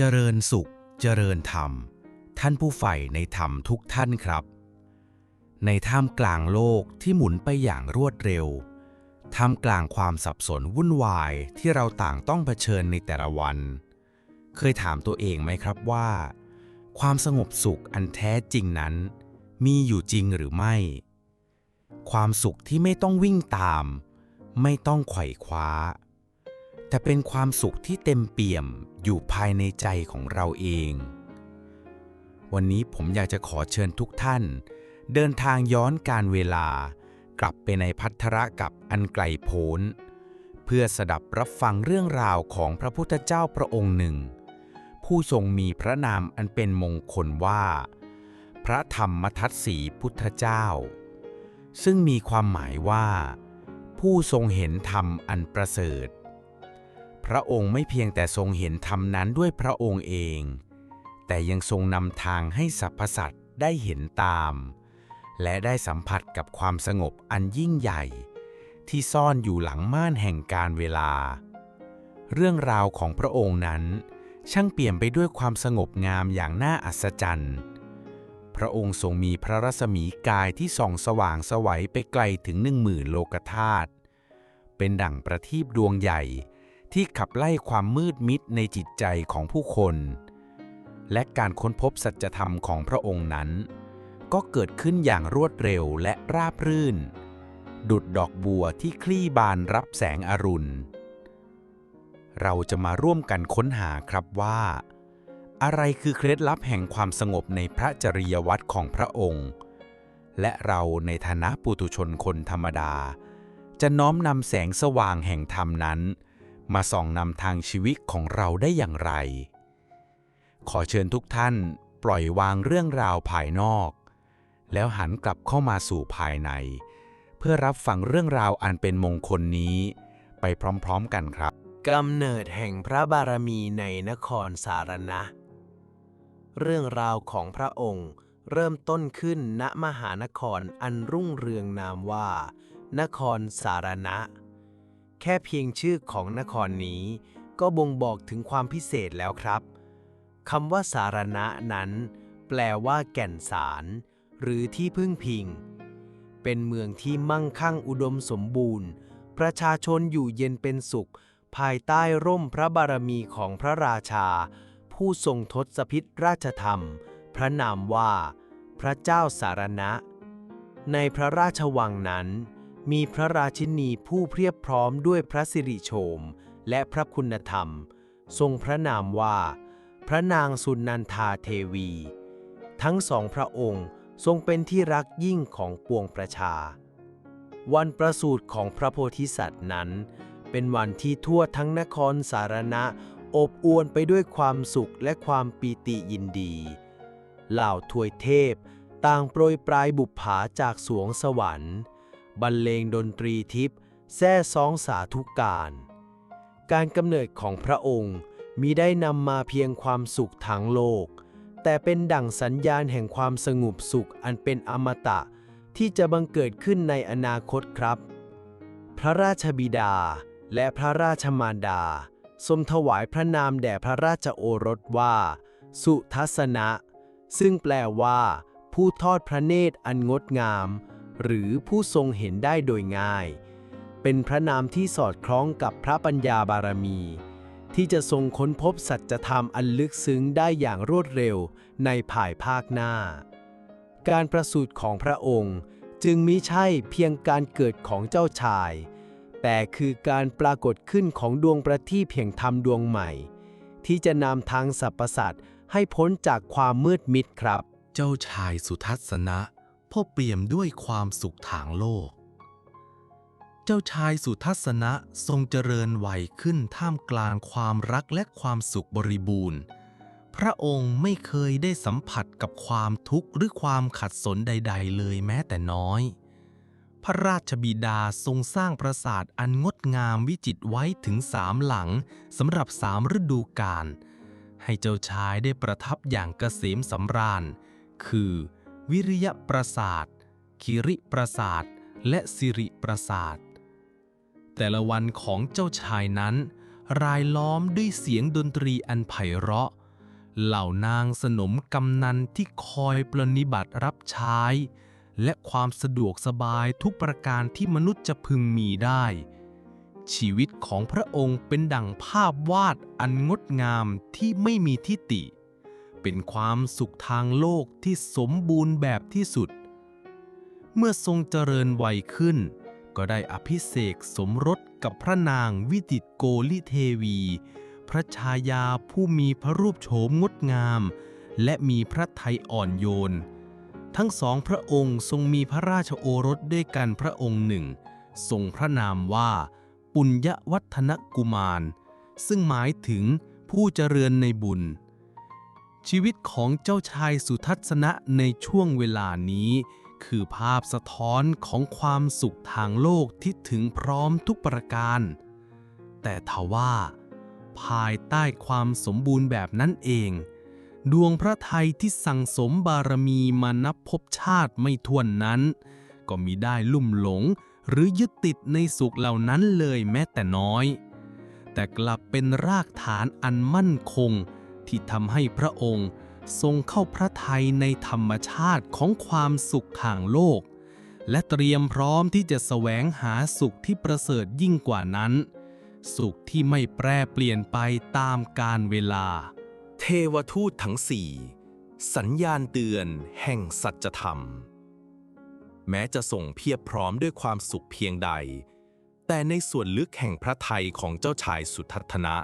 เจริญสุข เจริญธรรม ท่านผู้ใฝ่ในธรรมทุกท่านครับ ในท่ามกลางโลกที่หมุนไปอย่างรวดเร็ว ท่ามกลางความสับสนวุ่นวายที่เราต่างต้องเผชิญในแต่ละวัน เคยถามตัวเองไหมครับว่า ความสงบสุขอันแท้จริงนั้น มีอยู่จริงหรือไม่ ความสุขที่ไม่ต้องวิ่งตาม ไม่ต้องไขว่คว้าแต่เป็นความสุขที่เต็มเปี่ยม อยู่ภายในใจของเราเอง วันนี้ผมอยากจะขอเชิญทุกท่าน เดินทางย้อนการเวลา กลับไปในพัทธระกับอันไกลโพ้น เพื่อสดับรับฟังเรื่องราวของพระพุทธเจ้าพระองค์หนึ่ง ผู้ทรงมีพระนามอันเป็นมงคลว่า พระธรรมทัตสีพุทธเจ้า ซึ่งมีความหมายว่า ผู้ทรงเห็นธรรมอันประเสริฐ พระองค์ไม่เพียงแต่ทรงเห็นธรรมนั้นด้วยพระองค์เอง แต่ยังทรงนำทางให้สรรพสัตว์ได้เห็นตาม และได้สัมผัสกับความสงบอันยิ่งใหญ่ ที่ซ่อนอยู่หลังม่านแห่งการเวลา เรื่องราวของพระองค์นั้น ช่างเปลี่ยมไปด้วยความสงบงามอย่างน่าอัศจรรย์ พระองค์ทรงมีพระรัศมีกายที่ส่องสว่างสวัยไปไกลถึงหนึ่งหมื่นโลกธาตุเป็นดั่งประทีปดวงใหญ่ ที่ขับไล่ความมืดมิดในจิตใจของผู้คน และการค้นพบสัจธรรมของพระองค์นั้น ก็เกิดขึ้นอย่างรวดเร็วและราบรื่น ดุดดอกบัวที่คลี่บานรับแสงอรุณ เราจะมาร่วมกันค้นหาครับว่า อะไรคือเคล็ดลับแห่งความสงบในพระจริยวัตรของพระองค์ และเราในฐานะปุถุชนคนธรรมดา จะน้อมนำแสงสว่างแห่งธรรมนั้น มาส่องนำทางชีวิตของเราได้อย่างไร ขอเชิญทุกท่านปล่อยวางเรื่องราวภายนอก แล้วหันกลับเข้ามาสู่ภายใน เพื่อรับฟังเรื่องราวอันเป็นมงคลนี้ ไปพร้อมๆกันครับกำเนิดแห่งพระบารมีในนครสารณะ เรื่องราวของพระองค์เริ่มต้นขึ้นณมหานครอันรุ่งเรืองนามว่า นครสารณะ แค่เพียงชื่อของนครนี้ ก็บ่งบอกถึงความพิเศษแล้วครับคำว่าสารณะนั้น แปลว่าแก่นสาร หรือที่พึ่งพิง เป็นเมืองที่มั่งคั่งอุดมสมบูรณ์ ประชาชนอยู่เย็นเป็นสุข ภายใต้ร่มพระบารมีของพระราชา ผู้ทรงทศพิษราชธรรม พระนามว่า พระเจ้าสารณะ ในพระราชวังนั้น มีพระราชินีผู้เพียบพร้อมด้วยพระสิริโฉมและพระคุณธรรม ทรงพระนามว่า พระนางสุนันทาเทวี ทั้งสองพระองค์ทรงเป็นที่รักยิ่งของปวงประชา วันประสูติของพระโพธิสัตว์นั้น เป็นวันที่ทั่วทั้งนครสารณะอบอวลไปด้วยความสุขและความปีติยินดี เหล่าทวยเทพต่างโปรยปลายบุปผาจากสวงสวรรค์ บรรเลงดนตรีทิพย์แซ่ซ้องสาธุการ การกำเนิดของพระองค์มิได้นำมาเพียงความสุขทางโลก แต่เป็นดั่งสัญญาณแห่งความสงบสุขอันเป็นอมตะที่จะบังเกิดขึ้นในอนาคตครับ พระราชบิดาและพระราชมารดา ทรงถวายพระนามแด่พระราชโอรสว่า สุทัศนะ ซึ่งแปลว่า ผู้ทอดพระเนตรอันงดงาม หรือผู้ทรงเห็นได้โดยง่าย เป็นพระนามที่สอดคล้องกับพระปัญญาบารมี ที่จะทรงค้นพบสัจธรรมอันลึกซึ้งได้อย่างรวดเร็วในภายภาคหน้า การประสูติของพระองค์จึงมิใช่เพียงการเกิดของเจ้าชาย แต่คือการปรากฏขึ้นของดวงประทีปแห่งธรรมดวงใหม่ ที่จะนำทางสรรพสัตว์ให้พ้นจากความมืดมิดครับ เจ้าชายสุทัศนะ พ่อเปี่ยมด้วยความสุขทางโลก เจ้าชายสุทัศนะทรงเจริญวัยขึ้นท่ามกลางความรักและความสุขบริบูรณ์ พระองค์ไม่เคยได้สัมผัสกับความทุกข์หรือความขัดสนใด ๆ เลยแม้แต่น้อย พระราชบิดาทรงสร้างปราสาทอันงดงามวิจิตรไว้ถึงสามหลังสำหรับสามฤดูกาลให้เจ้าชายได้ประทับอย่างเกษมสำราญ คือ วิริยะปราสาทคิริปราสาท และสิริปราสาท แต่ละวันของเจ้าชายนั้น รายล้อมด้วยเสียงดนตรีอันไพเราะ เหล่านางสนมกำนันที่คอยปรนนิบัติรับใช้ และความสะดวกสบายทุกประการที่มนุษย์จะพึงมีได้ ชีวิตของพระองค์เป็นดั่งภาพวาดอันงดงามที่ไม่มีทิฏฐิ เป็นความสุขทางโลกที่สมบูรณ์แบบที่สุด เมื่อทรงเจริญวัยขึ้น ก็ได้อภิเษกสมรสกับพระนางวิจิตโกลิเทวี พระชายาผู้มีพระรูปโฉมงดงาม และมีพระไทยอ่อนโยน ทั้งสองพระองค์ทรงมีพระราชโอรสด้วยกันพระองค์หนึ่ง ทรงพระนามว่าปุญญวัฒนกุมาร ซึ่งหมายถึงผู้เจริญในบุญ ชีวิตของเจ้าชายสุทัศนะในช่วงเวลานี้ คือภาพสะท้อนของความสุขทางโลกที่ถึงพร้อมทุกประการ แต่ทว่า ภายใต้ความสมบูรณ์แบบนั้นเอง ดวงพระไทยที่สั่งสมบารมีมานับพบชาติไม่ถ้วนนั้น ก็มีได้ลุ่มหลงหรือยึดติดในสุขเหล่านั้นเลยแม้แต่น้อย แต่กลับเป็นรากฐานอันมั่นคง ที่ทำให้พระองค์ทรงเข้าพระทัยในธรรมชาติของความสุขทางโลก และเตรียมพร้อมที่จะแสวงหาสุขที่ประเสริฐยิ่งกว่านั้น สุขที่ไม่แปรเปลี่ยนไปตามกาลเวลา เทวทูตทั้งสี่สัญญาณเตือนแห่งสัจธรรม แม้จะส่งเพียบพร้อมด้วยความสุขเพียงใด แต่ในส่วนลึกแห่งพระทัยของเจ้าชายสุทัศนะ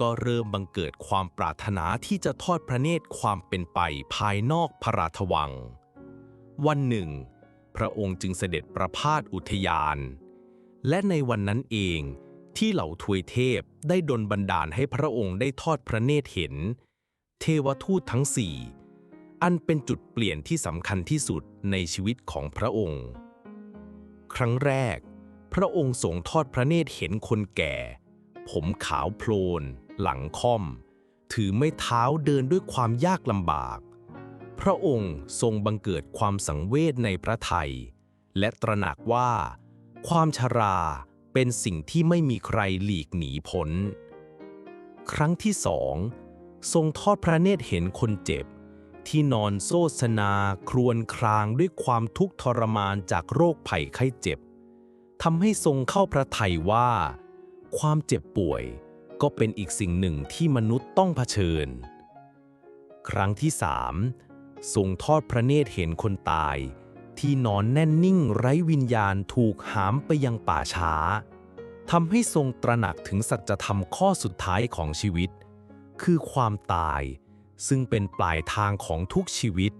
ก็เริ่มบังเกิดความปรารถนาที่จะทอดพระเนตรความเป็นไปภายนอกพระราชวัง วันหนึ่ง พระองค์จึงเสด็จประพาสอุทยาน และในวันนั้นเองที่เหล่าทวยเทพได้ดลบันดาลให้พระองค์ได้ทอดพระเนตรเห็น เทวทูตทั้งสี่อันเป็นจุดเปลี่ยนที่สำคัญที่สุดในชีวิตของพระองค์ ครั้งแรก พระองค์ทรงทอดพระเนตรเห็นคนแก่ ผมขาวโพลน หลังค่อม ถือไม้เท้าเดินด้วยความยากลำบาก พระองค์ทรงบังเกิดความสังเวชในพระไทย และตระหนักว่า ความชราเป็นสิ่งที่ไม่มีใครหลีกหนีพ้น ครั้งที่สอง ทรงทอดพระเนตรเห็นคนเจ็บ ที่นอนโซสนาครวญครางด้วยความทุกข์ทรมานจากโรคภัยไข้เจ็บทำให้ทรงเข้าพระทัยว่า ความเจ็บป่วย ก็เป็นอีกสิ่งหนึ่งที่มนุษย์ต้องเผชิญ ครั้งที่สามทรงทอดพระเนตรเห็นคนตาย ที่นอนแน่นนิ่งไร้วิญญาณถูกหามไปยังป่าช้าทำให้ทรงตระหนักถึงสัจธรรมข้อสุดท้ายของชีวิต คือความตาย ซึ่งเป็นปลายทางของทุกชีวิต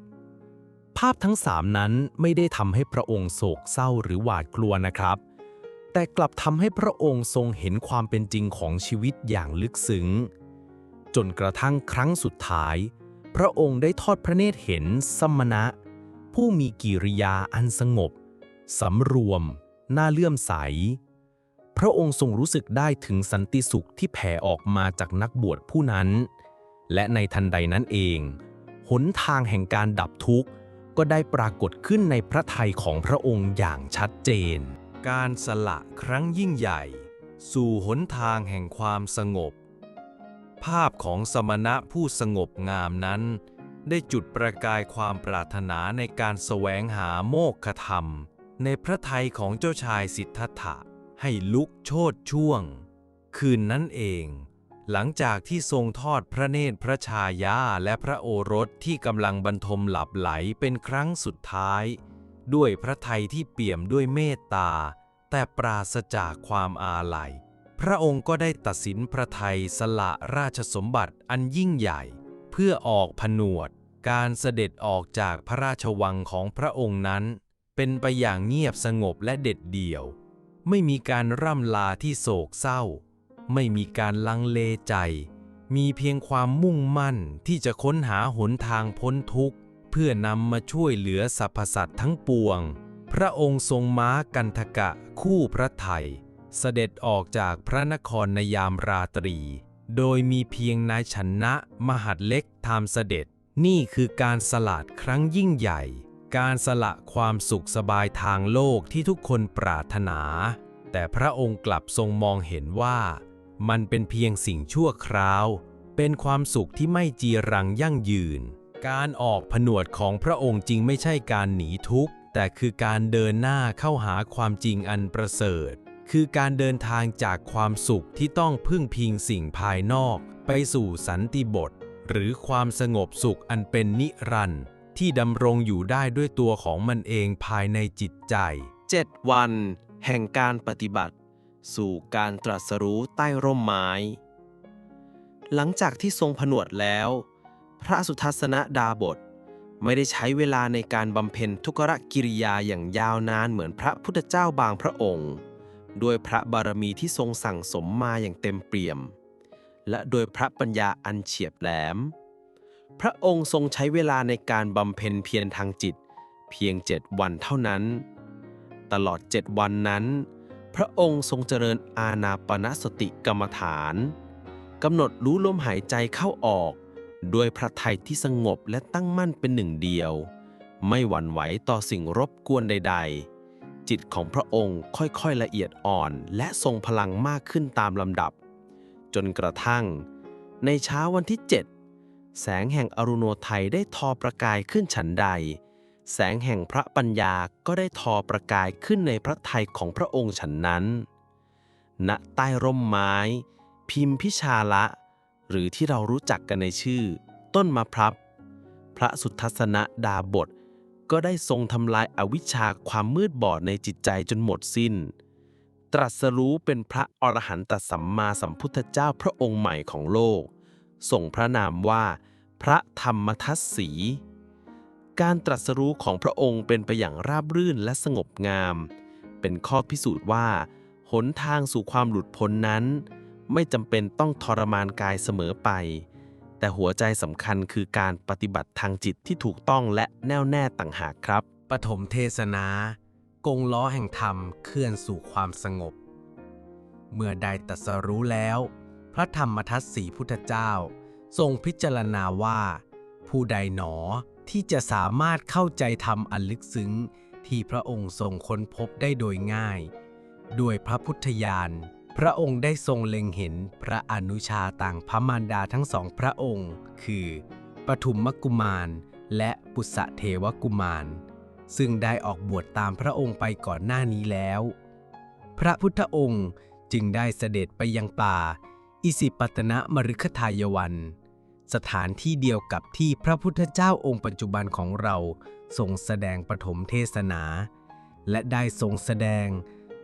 ภาพทั้งสามนั้นไม่ได้ทำให้พระองค์โศกเศร้าหรือหวาดกลัวนะครับ แต่กลับทำให้พระองค์ทรงเห็นความเป็นจริงของชีวิตอย่างลึกซึ้ง จนกระทั่งครั้งสุดท้าย พระองค์ได้ทอดพระเนตรเห็นสมณะ ผู้มีกิริยาอันสงบ สำรวม น่าเลื่อมใส พระองค์ทรงรู้สึกได้ถึงสันติสุขที่แผ่ออกมาจากนักบวชผู้นั้น และในทันใดนั้นเอง หนทางแห่งการดับทุกข์ก็ได้ปรากฏขึ้นในพระทัยของพระองค์อย่างชัดเจน การสละครั้งยิ่งใหญ่ สู่หนทางแห่งความสงบ ภาพของสมณะผู้สงบงามนั้น ได้จุดประกายความปรารถนาในการแสวงหาโมกขธรรม ในพระทัยของเจ้าชายสิทธัตถะให้ลุกโชดช่วง คืนนั้นเอง หลังจากที่ทรงทอดพระเนตรพระชายาและพระโอรสที่กำลังบรรทมหลับไหลเป็นครั้งสุดท้าย ด้วยพระทัยที่เปี่ยมด้วยเมตตา แต่ปราศจากความอาลัย พระองค์ก็ได้ตัดสินพระทัยสละราชสมบัติอันยิ่งใหญ่ เพื่อออกผนวด การเสด็จออกจากพระราชวังของพระองค์นั้น เป็นไปอย่างเงียบสงบและเด็ดเดี่ยว ไม่มีการร่ำลาที่โศกเศร้า ไม่มีการลังเลใจ มีเพียงความมุ่งมั่นที่จะค้นหาหนทางพ้นทุกข์ พื่อนำมาช่วยเหลือสรรพสัตว์ทั้งปวง พระองค์ทรงม้ากันทกะคู่พระไทย เสด็จออกจากพระนครในยามราตรี โดยมีเพียงนายชนะมหัดเล็กทามเสด็จ นี่คือการสลัดครั้งยิ่งใหญ่ การสละความสุขสบายทางโลกที่ทุกคนปรารถนา แต่พระองค์กลับทรงมองเห็นว่า มันเป็นเพียงสิ่งชั่วคราว เป็นความสุขที่ไม่จีรังยั่งยืน การออกผนวดของพระองค์จริงไม่ใช่การหนีทุกข์ แต่คือการเดินหน้าเข้าหาความจริงอันประเสริฐ คือการเดินทางจากความสุขที่ต้องพึ่งพิงสิ่งภายนอก ไปสู่สันติบท หรือความสงบสุขอันเป็นนิรันดร์ที่ดำรงอยู่ได้ด้วยตัวของมันเองภายในจิตใจเจ็ดวัน แห่งการปฏิบัติ สู่การตรัสรู้ใต้ร่มไม้ หลังจากที่ทรงผนวดแล้ว พระสุทัศนดาบท ไม่ได้ใช้เวลาในการบำเพ็ญทุกรกิริยาอย่างยาวนานเหมือนพระพุทธเจ้าบางพระองค์ ด้วยพระบารมีที่ทรงสั่งสมมาอย่างเต็มเปี่ยม และโดยพระปัญญาอันเฉียบแหลม พระองค์ทรงใช้เวลาในการบำเพ็ญเพียรทางจิต เพียงเจ็ดวันเท่านั้น ตลอดเจ็ดวันนั้น พระองค์ทรงเจริญอาณาปณสติกรรมฐานกำหนดรู้ลมหายใจเข้าออก ด้วยพระทัยที่สงบและตั้งมั่นเป็นหนึ่งเดียว ไม่หวั่นไหวต่อสิ่งรบกวนใด ๆ จิตของพระองค์ค่อยๆละเอียดอ่อนและทรงพลังมากขึ้นตามลำดับ จนกระทั่ง ในเช้าวันที่ 7 แสงแห่งอรุโนไทยได้ทอประกายขึ้นฉันใด แสงแห่งพระปัญญาก็ได้ทอประกายขึ้นในพระทัยของพระองค์ฉันนั้น ณใต้ร่มไม้ พิมพิชาละ หรือที่เรารู้จักกันในชื่อ ต้นมะพร้าวพระสุทัศนดาบท ก็ได้ทรงทำลายอาวิชชาความมืดบอดในจิตใจจนหมดสิ้น ตรัสรู้เป็นพระอรหันตสัมมาสัมพุทธเจ้าพระองค์ใหม่ของโลก ส่งพระนามว่า พระธรรมทัศสี การตรัสรู้ของพระองค์เป็นไปอย่างราบรื่นและสงบงาม เป็นข้อพิสูจน์ว่า หนทางสู่ความหลุดพ้นนั้น ไม่จำเป็นต้องทรมานกายเสมอไป แต่หัวใจสำคัญคือการปฏิบัติทางจิตที่ถูกต้องและแน่วแน่ต่างหากครับ ปฐมเทศนากงล้อแห่งธรรมเคลื่อนสู่ความสงบ เมื่อได้ตัสรู้แล้ว พระธรรมทัศสีพุทธเจ้า ทรงพิจารณาว่า ผู้ใดหนอที่จะสามารถเข้าใจธรรมอันลึกซึ้งที่พระองค์ทรงค้นพบได้โดยง่าย ด้วยพระพุทธญาณ พระองค์ได้ทรงเล็งเห็นพระอนุชาต่างพระมารดาทั้งสองพระองค์ คือปฐุมมกุมาร และปุษเทวกุมาร ซึ่งได้ออกบวชตามพระองค์ไปก่อนหน้านี้แล้ว พระพุทธองค์จึงได้เสด็จไปยังป่า อิสิปตนมฤคทายวัน สถานที่เดียวกับที่พระพุทธเจ้าองค์ปัจจุบันของเราทรงแสดงปฐมเทศนา และได้ทรงแสดง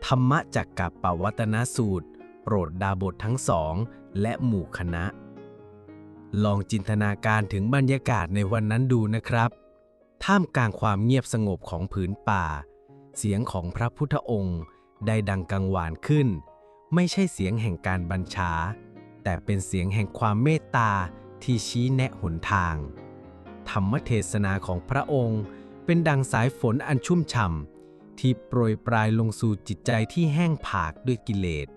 ธรรมจักกับปวัตนสูตร โปรดดาบททั้งสอง และหมู่คณะ ลองจินตนาการถึงบรรยากาศในวันนั้นดูนะครับ ท่ามกลางความเงียบสงบของผืนป่า เสียงของพระพุทธองค์ได้ดังกังวานขึ้น ไม่ใช่เสียงแห่งการบัญชา แต่เป็นเสียงแห่งความเมตตาที่ชี้แนะหนทาง ธรรมเทศนาของพระองค์ เป็นดังสายฝนอันชุ่มฉ่ำ ที่โปรยปลายลงสู่จิตใจที่แห้งผากด้วยกิเลส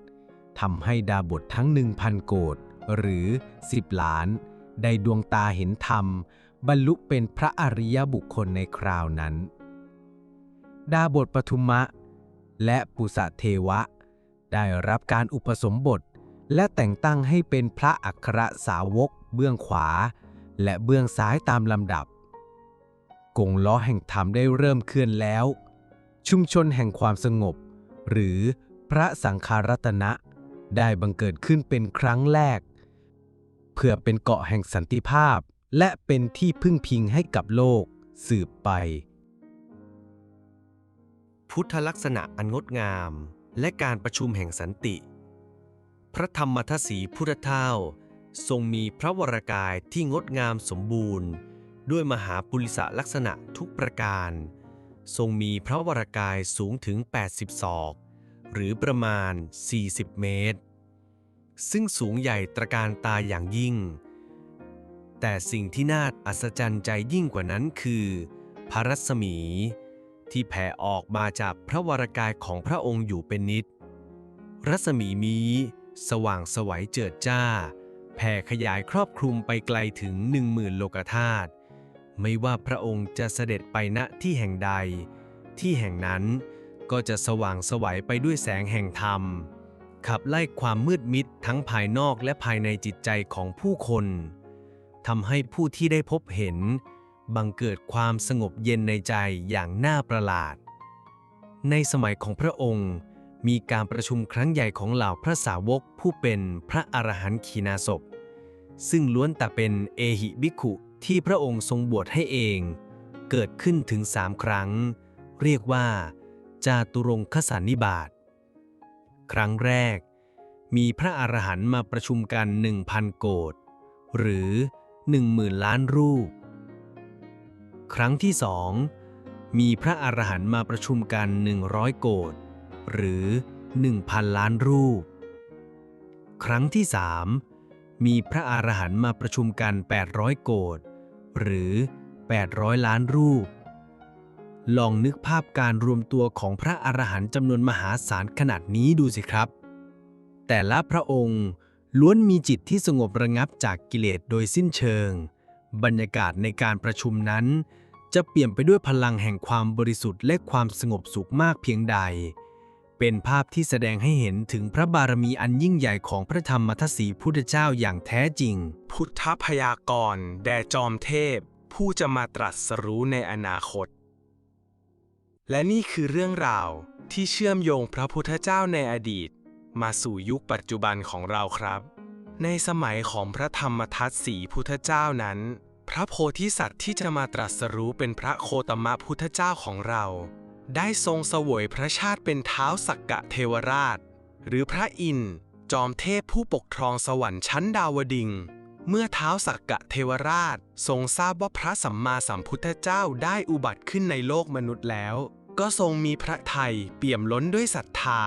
ทำให้ดาบททั้งหนึ่งพันโกดหรือสิบล้าน ได้ดวงตาเห็นธรรม บรรลุเป็นพระอริยบุคคลในคราวนั้น ดาบทปทุมะ และปุษะเทวะ ได้รับการอุปสมบท และแต่งตั้งให้เป็นพระอัครสาวก เบื้องขวา และเบื้องซ้ายตามลำดับ กงล้อแห่งธรรมได้เริ่มเคลื่อนแล้ว ชุมชนแห่งความสงบ หรือพระสังฆารัตนะ ได้บังเกิดขึ้นเป็นครั้งแรก เพื่อเป็นเกาะแห่งสันติภาพ และเป็นที่พึ่งพิงให้กับโลกสืบไป พุทธลักษณะอันงดงาม และการประชุมแห่งสันติ พระธรรมทศีพุทธเท่าทรงมีพระวรากายที่งดงามสมบูรณ์ ด้วยมหาปุริสลักษณะทุกประการ ทรงมีพระวรากายสูงถึง 80 ศอก หรือประมาณ 40 เมตร ซึ่งสูงใหญ่ตระการตาอย่างยิ่ง แต่สิ่งที่น่าอัศจรรย์ใจยิ่งกว่านั้นคือ พระรัศมี ที่แผ่ออกมาจากพระวรากายของพระองค์อยู่เป็นนิด รัศมีมีสว่างสวัยเจิดจ้า แผ่ขยายครอบคลุมไปไกลถึงหนึ่งหมื่นโลกธาตุ ไม่ว่าพระองค์จะเสด็จไปณที่แห่งใด ที่แห่งนั้นก็จะสว่างสวัยไปด้วยแสงแห่งธรรม ขับไล่ความมืดมิดทั้งภายนอกและภายในจิตใจของผู้คนทำให้ผู้ที่ได้พบเห็น บังเกิดความสงบเย็นในใจอย่างน่าประหลาด ในสมัยของพระองค์ มีการประชุมครั้งใหญ่ของเหล่าพระสาวกผู้เป็นพระอรหันต์ขีณาสพซึ่งล้วนแต่เป็นเอหิบิขุ ที่พระองค์ทรงบวชให้เอง เกิดขึ้นถึงสามครั้ง เรียกว่า จาตุรงคสันนิบาต ครั้งแรก มีพระอรหันต์มาประชุมกันหนึ่งพันโกดหรือหนึ่งหมื่นล้านรูป ครั้งที่สองมีพระอรหันต์มาประชุมกันหนึ่งร้อยโกดหรือหนึ่งพันล้านรูป ครั้งที่สาม มีพระอรหันต์มาประชุมกัน 800 โกดหรือ 800 ล้านรูป ลองนึกภาพการรวมตัวของพระอรหันต์จำนวนมหาศาลขนาดนี้ดูสิครับ แต่ละพระองค์ล้วนมีจิตที่สงบระงับจากกิเลสโดยสิ้นเชิง บรรยากาศในการประชุมนั้น จะเปลี่ยนไปด้วยพลังแห่งความบริสุทธิ์และความสงบสุขมากเพียงใด เป็นภาพที่แสดงให้เห็นถึงพระบารมีอันยิ่งใหญ่ของพระธรรมทัศสีพุทธเจ้าอย่างแท้จริง พุทธพยากรณ์แด่จอมเทพ ผู้จะมาตรัสรู้ในอนาคต และนี่คือเรื่องราวที่เชื่อมโยงพระพุทธเจ้าในอดีต มาสู่ยุคปัจจุบันของเราครับ ในสมัยของพระธรรมทัตสีพุทธเจ้านั้น พระโพธิสัตว์ที่จะมาตรัสรู้เป็นพระโคตมะพุทธเจ้าของเรา ได้ทรงเสวยพระชาติเป็นเท้าสักกะเทวราช หรือพระอินทร์จอมเทพผู้ปกครองสวรรค์ชั้นดาวดิงเมื่อเท้าสักกะเทวราชทรงทราบว่าพระสัมมาสัมพุทธเจ้าได้อุบัติขึ้นในโลกมนุษย์แล้ว ก็ทรงมีพระทัยเปี่ยมล้นด้วยศรัทธา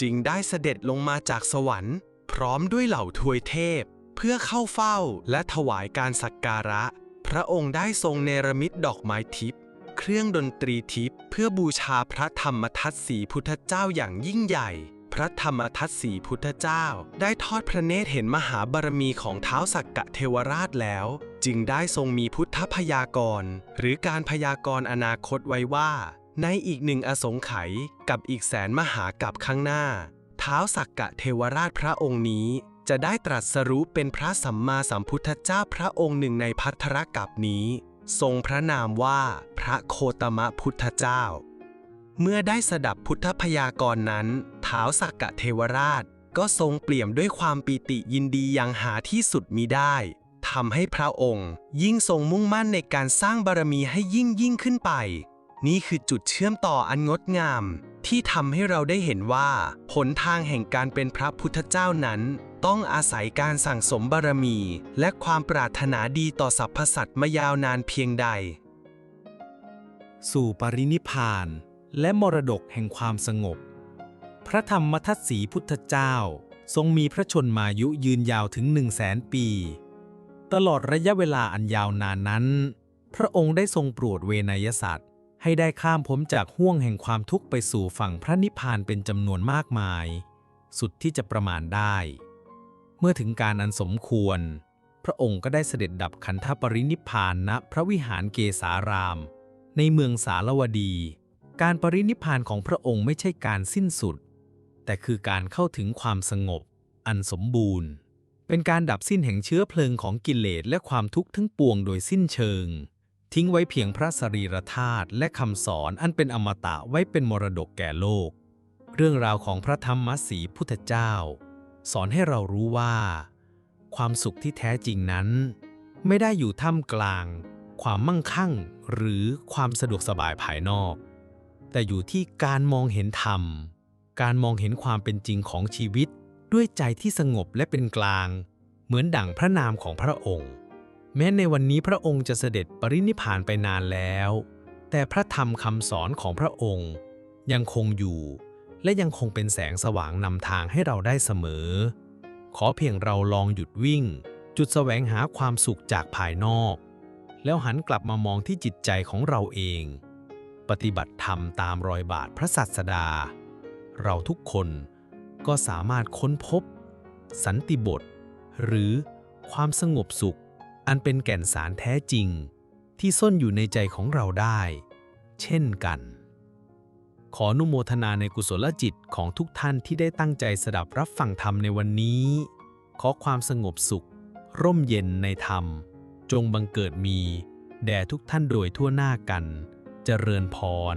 จึงได้เสด็จลงมาจากสวรรค์ พร้อมด้วยเหล่าทวยเทพ เพื่อเข้าเฝ้าและถวายการสักการะ พระองค์ได้ทรงเนรมิตดอกไม้ทิพย์ เครื่องดนตรีทิพย์เพื่อบูชาพระธรรมทัตสีพุทธเจ้าอย่างยิ่งใหญ่ พระธรรมทัตสีพุทธเจ้า ได้ทอดพระเนตรเห็นมหาบารมีของเท้าสักกะเทวราชแล้ว จึงได้ทรงมีพุทธพยากรณ์หรือการพยากรณ์อนาคตไว้ว่า ในอีกหนึ่งอสงไขยกับอีกแสนมหากับข้างหน้า เท้าสักกะเทวราชพระองค์นี้จะได้ตรัสรู้เป็นพระสัมมาสัมพุทธเจ้าพระองค์หนึ่งในพัทธรกับนี้ ทรงพระนามว่าพระโคตมะพุทธเจ้า เมื่อได้สดับพุทธพยากรณ์นั้นท้าวสักกะเทวราชก็ทรงเปี่ยมด้วยความปีติยินดีอย่างหาที่สุดมิได้ทำให้พระองค์ยิ่งทรงมุ่งมั่นในการสร้างบารมีให้ยิ่งยิ่งขึ้นไป นี่คือจุดเชื่อมต่ออันงดงาม ที่ทำให้เราได้เห็นว่าหนทางแห่งการเป็นพระพุทธเจ้านั้น ต้องอาศัยการสั่งสมบารมี และความปรารถนาดีต่อสรรพสัตว์มายาวนานเพียงใด สู่ปรินิพาน และมรดกแห่งความสงบ พระธรรมทัตสีพุทธเจ้า ทรงมีพระชนมายุยืนยาวถึงหนึ่งแสนปี ตลอดระยะเวลาอันยาวนานนั้น พระองค์ได้ทรงโปรดเวนยสัตว์ให้ได้ข้ามพ้นจากห่วงแห่งความทุกข์ไปสู่ฝั่งพระนิพพานเป็นจำนวนมากมาย สุดที่จะประมาณได้ เมื่อถึงการอันสมควร พระองค์ก็ได้เสด็จดับขันธปรินิพานณพระวิหารเกสาราม ในเมืองสารวดี การปรินิพพานของพระองค์ไม่ใช่การสิ้นสุด แต่คือการเข้าถึงความสงบ อันสมบูรณ์ เป็นการดับสิ้นแห่งเชื้อเพลิงของกิเลสและความทุกข์ทั้งปวงโดยสิ้นเชิง ทิ้งไว้เพียงพระสรีรธาตุและคำสอนอันเป็นอมตะไว้เป็นมรดกแก่โลก เรื่องราวของพระธรรมสีพุทธเจ้า สอนให้เรารู้ว่า ความสุขที่แท้จริงนั้น ไม่ได้อยู่ท่ามกลาง ความมั่งคั่ง หรือความสะดวกสบายภายนอก แต่อยู่ที่การมองเห็นธรรม การมองเห็นความเป็นจริงของชีวิต ด้วยใจที่สงบและเป็นกลาง เหมือนดั่งพระนามของพระองค์ แม้ในวันนี้พระองค์จะเสด็จปรินิพพานไปนานแล้ว แต่พระธรรมคำสอนของพระองค์ ยังคงอยู่ และยังคงเป็นแสงสว่างนำทางให้เราได้เสมอ ขอเพียงเราลองหยุดวิ่ง จุดแสวงหาความสุขจากภายนอก แล้วหันกลับมามองที่จิตใจของเราเอง ปฏิบัติธรรมตามรอยบาทพระสัสดา เราทุกคนก็สามารถค้นพบ สันติบท หรือความสงบสุข อันเป็นแก่นสารแท้จริง ที่ซ่อนอยู่ในใจของเราได้ เช่นกัน ขออนุโมทนาในกุศลจิตของทุกท่านที่ได้ตั้งใจสดับรับฟังธรรมในวันนี้ ขอความสงบสุข ร่มเย็นในธรรม จงบังเกิดมี แด่ทุกท่านโดยทั่วหน้ากันเจริญพร